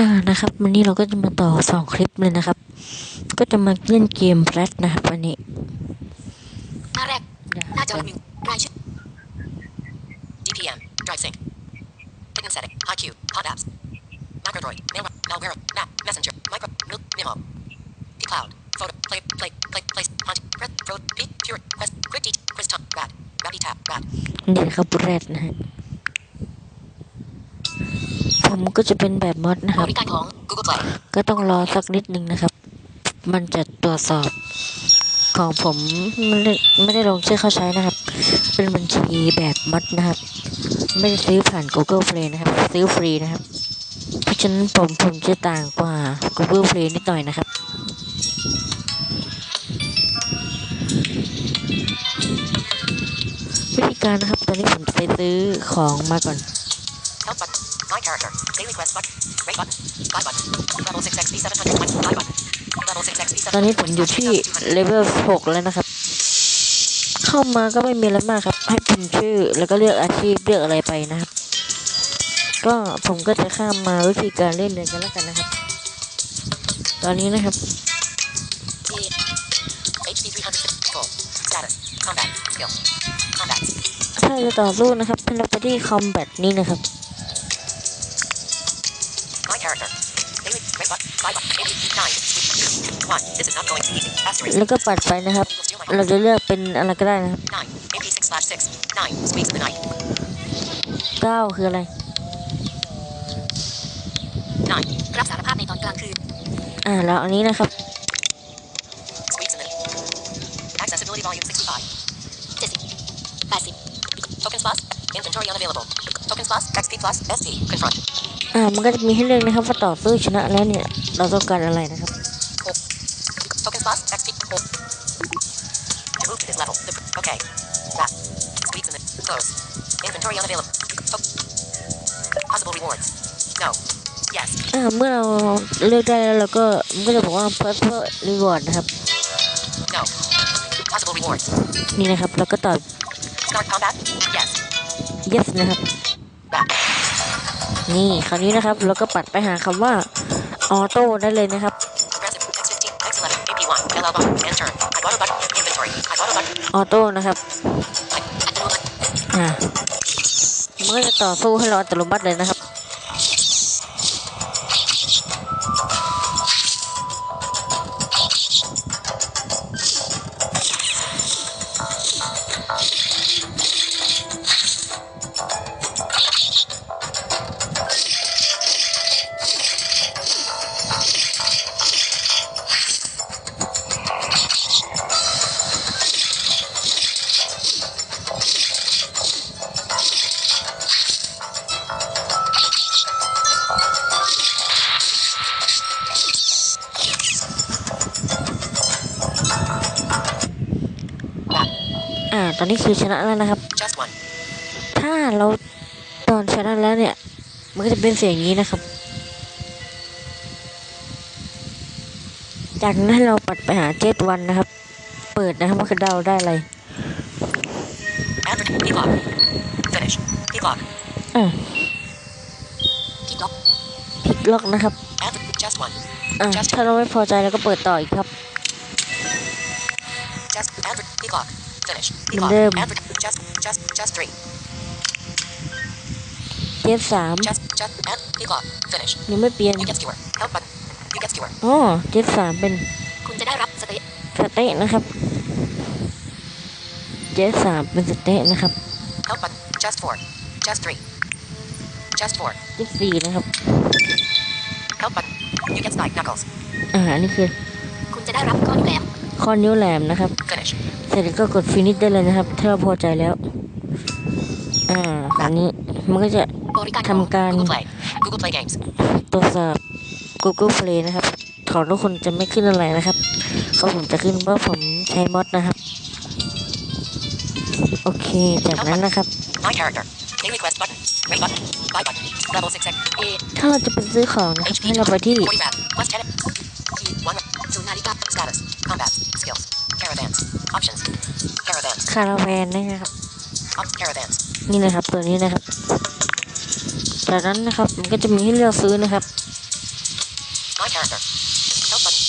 อ่านะครับวันนี้เราก็จะมาต่อสองคลิปเลยนะครับ ก็จะมาเล่นเกมแรดนะครับวันนี้หน้าแรกหน้าจอหนึ่งรายชื่อ DPM Drive Sync Hidden Setting IQ Hot Apps Macrodroid Mail Malware Map Messenger Micro Milk Memo P Cloud Photo Play Play Play Place Hunt Press Pro P Pure Quest Quick Teach Quiz Time Rad Rabby Tab Rad นี่นะครับแรดนะฮะ ผมก็จะเป็นแบบมอดนะคบรับริการของ Google Play ก็ต้องรอสักนิดนึงนะครับ มันจะตรวจสอบของผมไม่ได้ไม่ได้ลงชื่อเข้าใช้นะครับ เป็นบัญชีแบบมอดนะครับ ไม่ได้ซื้อผ่าน Google Play นะครับ ซื้อฟรีนะครับ เพราะฉะนั้นผมผมจะต่างกว่า Google Play นิดหน่อยนะครับวิธีการนะครับ ตอนนี้ผมไปซื้อของมาก่อน Help button My character Daily Quest button Rate button Buy button Level 6 XP 720 Buy button Level 6 XP ตอนนี้ผมอยู่ที่เลเวล6แล้วนะครับ เข้ามาก็ไม่มีอะไรมากครับ ให้พิมพ์ชื่อแล้วก็เลือกอาชีพเลือกอะไรไปนะครับ ก็ผมก็จะข้ามมาวิธีการเล่นเลยกันแล้วกันนะครับ ตอนนี้นะครับ HP 350 Full Status Combat Skills Combat ถ้าจะต่อสู้นะครับให้เราไปที่คอมแบทนี่นะครับ แล้วก็ปัดไปนะครับ Equals zero minus เราจะเลือกเป็นอะไรก็ได้นะครับ 9. AP 6 slash 6. 9. Squeaks in the night. 9คืออะไร 9. รับสารภาพในตอนกลางคืนอ่าแล้วอันนี้นะครับ Squeaks in the night. Accessibility volume 65. 70. 80. Tokens plus. Inventory unavailable. Tokens plus. XP plus. SP. Confront. อ่ามันก็จะมีให้เลือกนะครับว่าต่อสู้ชนะแล้วเนี่ย เราต้องการอะไรนะครับ close. Inventory unavailable. To- possible rewards. No. Yes. อ่าเมื่อเราเลือกได้แล้วเราก็มันก็จะบอกว่า personal reward นะครับ No. Possible rewards. นี่นะครับแล้วก็ตอบ Start combat. Yes. yes นะครับ Back. นี่คราวนี้นะครับเราก็ปัดไปหาคำว่า auto ได้เลยนะครับ Progressive. X15. X11. AP1. LL button. Enter. Ibotta button. Inventory. Ibotta button. auto นะครับ I- อัตโน มัติอ่ามันก็จะต่อสู้ให้เราอัตโนมัติเลยนะครับ ตอนนี้คือชนะแล้วนะครับ Just one. ถ้าเราตอนชนะแล้วเนี่ย มันก็จะเป็นเสียงอย่างนี้นะครับ จากนั้นให้เราปัดไปหาเจ็ดวันนะครับ เปิดนะครับว่าเราได้อะไร Advert. P-lock. Finish. P-lock. อ่า Keep lock. พลิกล็อกนะครับ Advert. Just one. อ่าถ้าเราไม่พอใจเราก็เปิดต่ออีกครับ Just advert. P-lock. Finish. Mình P-lock. đêm. Advert. Just. Just. Just three. เจ็ดสาม Just. Just. Ad. P-lock. Finish. ยังไม่เปลี่ยน You get skewer. Help button. You get skewer. อ๋อเจ็ดสามเป็นคุณจะได้รับสเตตสเต๊ะนะครับเจ็ดสามเป็นสเต๊ะนะครับ Help button. Just four. Just three. Just four. เจ็ดสี่นะครับ Help button. You get spike knuckles. อ่าอันนี้คือ คุณจะได้รับข้อนิ้วแหลมข้ อนิ้วแหลมนะครับ Finish. เสร็จแล้วก็กดฟินิชได้เลยนะครับ ถ้าเราพอใจแล้ว อ่าอันนี้มันก็จะบริการทำการ Google Play. Google Play Games. ตรวจสอบ Google Play นะครับของทุกคนจะไม่ขึ้นอะไรนะครับเขาผมจะขึ้นเพราะผมใช้มอดนะครับ โอเค จากนั้นนะครับ My character. Daily quest button. Rate button. Buy button. Level 6 X. A. ถ้าเราจะไปซื้อของนะครับ HP. ให้เราไปที่40 rad. Plus 10. Key. 1. ศูนย์นาฬิกา Status. Combat. Skills. Caravans. Options. Caravans. คาราแวนนะครับ Op caravans. นี่นะครับตัวนี้นะครับจากนั้นนะครับมันก็จะมีให้เลือกซื้อนะครับ My character. Help button.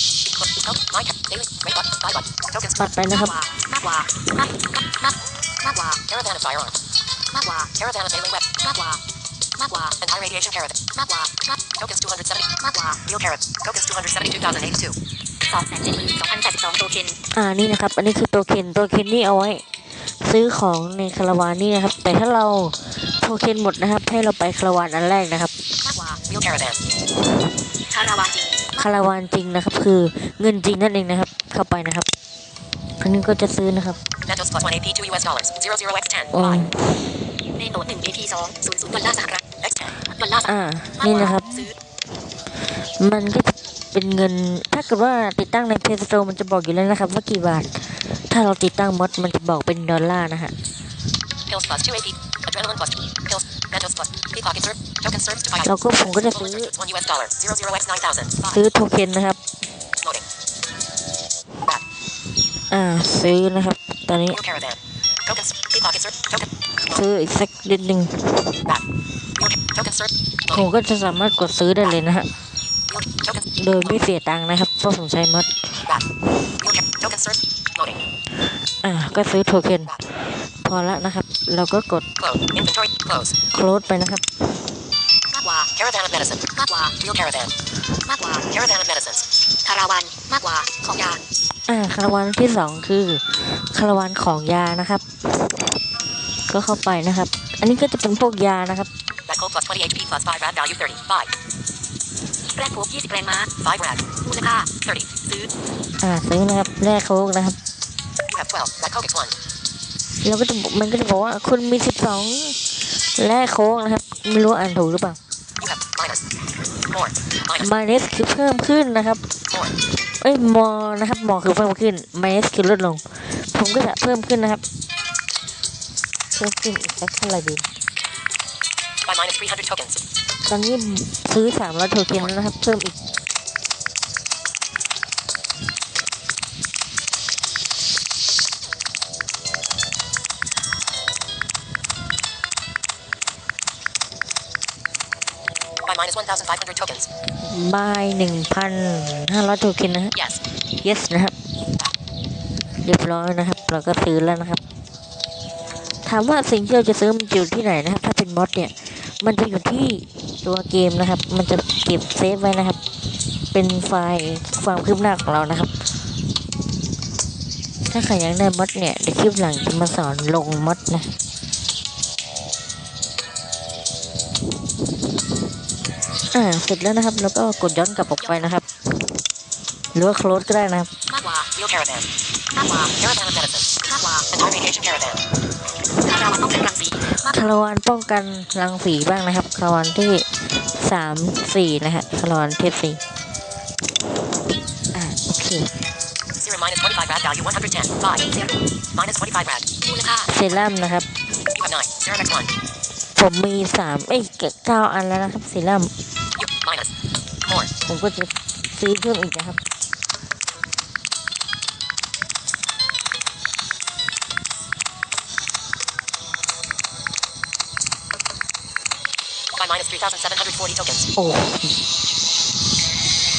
Help. My character. Daily. Rate button. Buy button. Tokens. ปัดไปนะครับมากกว่ามากกว่ามากมากกว่า Caravan of firearms มากกว่า Caravan of melee weapon มากกว่ามากกว่า anti radiation caravan มากกว่ามาก tokens 270มากกว่า real carrot tokens 272,082 สองแสนเจ็ดหมื่นสองพันแปดสิบสองโทเค็นอ่านี่นะครับ อันนี้คือตัวเคนตัวเคนนี่เอาไว้ ซื้อของในคาราวานนี่นะครับ แต่ถ้าเราโทเค็นหมดนะครับ ให้เราไปคาราวานอันแรกนะครับมากกว่า real caravan คาราวานจริงคาราวานจริงนะครับ คือเงินจริงนั่นเองนะครับ เข้าไปนะครับอันนี้ก็จะซื้อนะครับ Mentos plus 1 AP 2 US dollars 00x10 อ๋อ5ในโหนดหนึ่งเอพีสองศูนย์ศูนย์ดอลลาร์สหรัฐ x10 ดอลลาร์สหรัฐอ่านี่นะครับซื้อมันก็จะ เป็นเงิน ถ้าเกิดว่าติดตั้งในเพจสโตร์มันจะบอกอยู่แล้วนะครับ ว่ากี่บาท ถ้าเราติดตั้งมดมันจะบอกเป็นดอลลาร์นะฮะ pills plus 2 AP adrenaline plus pills Mentos plus pickpocket serve token serves to fight เราก็ผมก็จะซื้อ1 US dollar 00x9000 ซื้อโทเค็นนะครับ loading back อ่าซื้อนะครับ ตอนนี้ real caravan tokens pickpocket serve token ซื้ออีกสักนิดหนึ่ง back real ca- token serve ผม loading ก็จะสามารถกดซื้อได้เลยนะฮะ real token โดยไม่เสียตังค์นะครับ เพราะผมใช้มด back real ca- token serve loading อ่าก็ซื้อโทเค็นพอละนะครับ เราก็กด close inventory close close ไปนะครับมากกว่า caravan of medicine มากกว่า real caravan มากกว่า caravan of medicines คาราวานมากกว่าของยา อ่า คาราวานที่สองคือ คาราวานของยานะครับ ก็เข้าไปนะครับ อันนี้ก็จะเป็นพวกยานะครับ rat cold plus 20 HP plus 5 rad value 30 5 แรกพบยี่สิบแรงม้า5 rad มูลค่า30ซื้อ อ่าซื้อนะครับแลกโค้กนะครับ you have 12 rat coke x1 แล้วก็จะบอกมันก็จะบอกว่าคุณมีสิบสองแลกโค้กนะครับ ไม่รู้อ่านถูกหรือเปล่า you have minus more minus minus คือเพิ่มขึ้นนะครับ more เอ้ยมอนะครับมอคือเพิ่มขึ้น minus คือลดลง ผมก็จะเพิ่มขึ้นนะครับ เพิ่มขึ้นอีกสักเท่าไหร่ดี by minus 300 tokens ตอนนี้ซื้อสามร้อยโทเค็นแล้วนะครับ เพิ่มอีก by minus 1,500 tokens บายหนึ่งพันห้าร้อยโทเค็นนะฮะ yes yes นะครับ เรียบร้อยนะครับ เราก็ซื้อแล้วนะครับ ถามว่าสิ่งที่เราจะซื้อมันอยู่ที่ไหนนะครับ ถ้าเป็นมอดเนี่ย มันจะอยู่ที่ ตัวเกมนะครับ มันจะเก็บเซฟไว้นะครับ เป็นไฟล์ความคืบหน้าของเรานะครับ ถ้าใครอยากได้มอดเนี่ยเดี๋ยวคลิปหลังจะมาสอนลงมอดนะอ่าเสร็จแล้วนะครับ แล้วก็กดย้อนกลับออกไปนะครับ หรือว่า close ก็ได้นะครับ มากกว่า real caravan มากกว่า caravan of medicine มากกว่า anti radiation caravan คาราวานต้องเป็นรังสีมากคาราวานป้องกันรังสีบ้างนะครับ คาราวานที่สามสี่นะฮะคาราวานเทพสี่อ่าโอเค zero minus 25 rad value 110 5เซรุ่ม minus 25 rad มูลค่าเซรั่มนะครับ you have 9 serum x1 ผมมีสามเอ้ยเก้าอันแล้วนะครับเซรั่ม you minus more ผมก็จะซื้อเพิ่มอีกนะครับ minus 3,740 tokens โอ้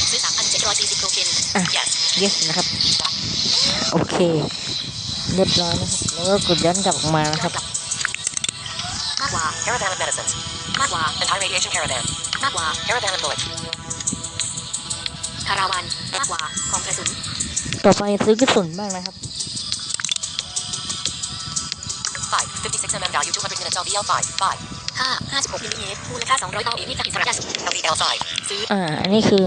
ซื้อสามพันเจ็ดร้อยสี่สิบโทเค็น yes yes นะครับ โอเค เรียบร้อยนะครับ แล้วก็กดย้อนกลับออกมานะครับมากกว่า caravan of medicines มากกว่า anti radiation caravan มากกว่า caravan of bullets คาราวานมากกว่าของกระสุน ต่อไปซื้อกระสุนบ้างนะครับ 5 56 mm value 200 units LVL 5 5 ห้าห้าสิบหกมิลลิเมตรมูลค่าสองร้อยต่ออีกจากอิสระยาสุด LVL 5ซื้ออ่าอันนี้คือ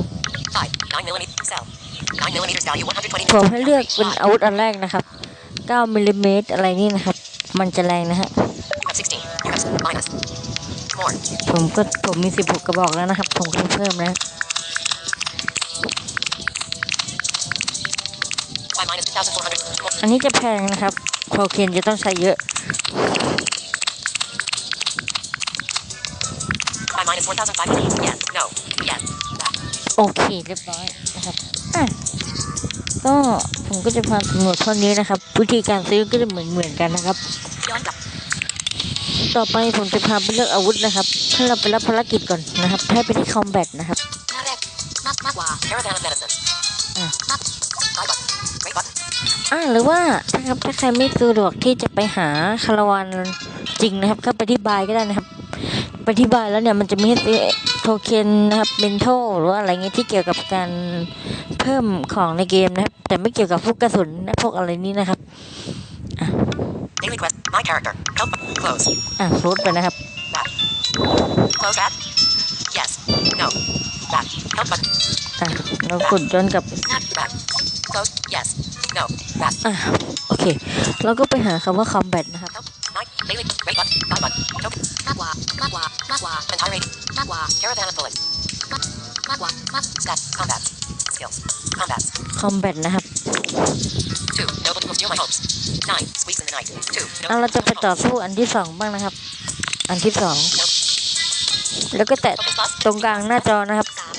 5 9 mm cell 9 millimeters value 120ผมให้เลือกเป็นอาวุธอันแรกนะครับ9มิลลิเมตรอะไรนี่นะครับ มันจะแรงนะฮะ you have 16 you have minus more ผมก็ผมมี16กระบอกแล้วนะครับ ผมก็จะเพิ่มนะ by minus 2,400 more อันนี้จะแพงนะครับโคเคนจะต้องใช้เยอะ minus 1,500 yes no yes that โอเคเรียบร้อยนะครับอะก็ผมก็จะพาสำรวจเท่านี้นะครับ วิธีการซื้อก็จะเหมือนเหมือนๆกันนะครับ ย้อนกลับต่อไปผมจะพาไปเลือกอาวุธนะครับให้เราไปรับภารกิจก่อนนะครับ ให้ไปที่คอมแบทนะครับหน้าแรกมากมากกว่า Caravan of medicines. Ah. Buy button. Great button. อ่าหรือว่าถ้าครับถ้าใครไม่สะดวกที่จะไปหาคาราวานจริงนะครับ ก็ไปที่บายก็ได้นะครับ ไปที่บายแล้วเนี่ยมันจะมีให้ซื้อโทเค็นนะครับเบนโทหรือว่าอะไรเงี้ยที่เกี่ยวกับการเพิ่มของในเกมนะครับ แต่ไม่เกี่ยวกับพวกกระสุนและพวกอะไรนี้นะครับ Daily quest. My character. Help button. Close. อะรูดไปนะครับ Back. Close that. Yes. No. Back. Help button. อะเรากดย้อนกลับ Back. Close. Yes. No. Back. อะโอเค เราก็ไปหาคำว่า combat นะครับามากกว่า Entire rating. มากกว่า Caravan of bullets. มากกว่ามาก Stats. Combat. Skills. Combat. combat นะครับ Two. Noble will steal my hopes. Nine. Squeeze in the night. Two. อะ Noble เราจะไป will ต่อ steal my สู้อันที่สองบ้างนะครับ อันที่สอง แล้วก็แตะ hopes. Focus plus. ตรงกลางหน้าจอนะครับ สาม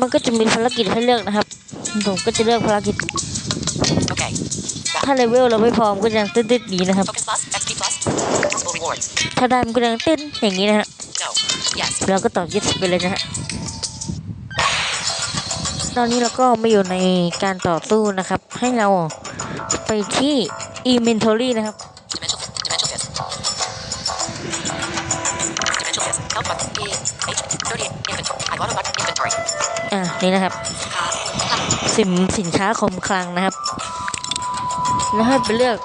มันก็จะมีภารกิจให้เลือกนะครับ ผมก็จะเลือกภารกิจ Okay. ถ้าเลเวลเราไม่พอมนก็ยังตื้นๆนี้นะครับ Focus plus. XP plus. Possible rewards. ถ้าได้มันก็ยังตื้นอย่างนี้นะฮะ No. Yes. เราก็ต่อยึดไปเลยนะฮะตอนนี้เราก็มาอยู่ในการต่อสู้นะครับ ให้เราไปที่ inventory นะครับ Dimensional fist. Dimensional fist. Dimensional fist. Help button. E. H. 38. Inventory. I auto button. Inventory. อะนี่นะครับขาหลังสินสินค้าคมคลังนะครับ แล้วให้ไปเลือก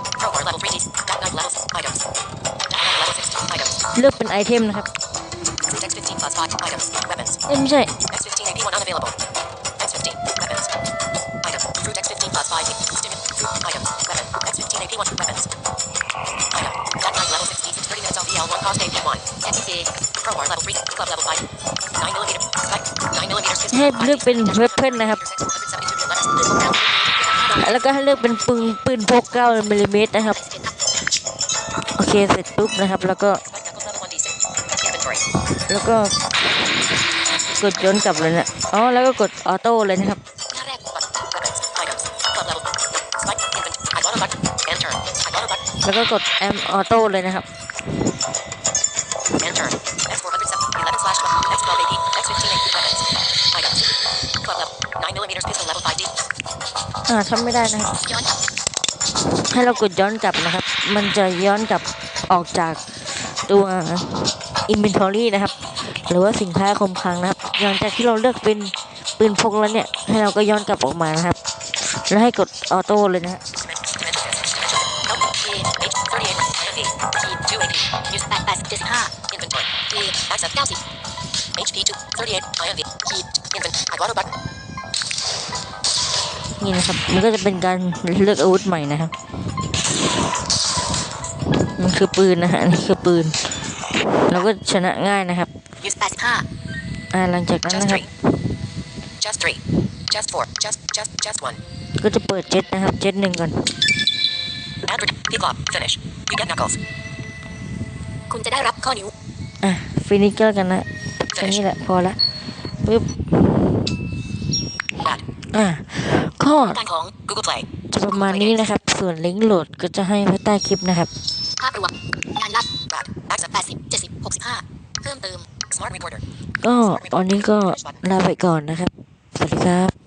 เลือกเป็นไอเทมนะครับเอ้ไม่ใช่ ให้เลือกเป็นเวเพ่นนะครับ แล้วก็ให้เลือกเป็นปืนปืนพก9มิลลิเมตรนะครับ โอเคเสร็จปุ๊บนะครับ แล้วก็ แล้วก็กดย้อนกลับเลยนะอ๋อแล้วก็กดออโต้เลยนะครับแล้วก็กดแอมออโต้เลยนะครับอ่าทำไม่ได้นะครับให้เรากดย้อนกลับนะครับ มันจะย้อนกลับออกจากตัว inventory นะครับ หรือว่าสินค้าคมคลังนะครับหลังจากที่เราเลือกเป็นปืนพกแล้วเนี่ย ให้เราก็ย้อนกลับออกมานะครับ แล้วให้กดออโต้เลยนะนี่นะครับ มันก็จะเป็นการเลือกอาวุธใหม่นะครับ มันคือปืนนะฮะนี่คือปืน เราก็ชนะง่ายนะครับอ่าหลังจากนั้นนะครับ just three just four just just just ก็จะเปิดเจ็ดนะครับเจ็ดหนึ่งก่อนคุณจะได้รับข้อนิ้วอะฟินิชก็กันนะแค่นี้แหละพอละปึ๊บอะข้อของ Google Play จะประมาณนี้นะครับ ส่วนลิงก์โหลดก็จะให้ไว้ใต้คลิปนะครับภาพรวมงานลับ access 80 ก็ตอนนี้ก็ลาไปก่อนนะครับ สวัสดีครับ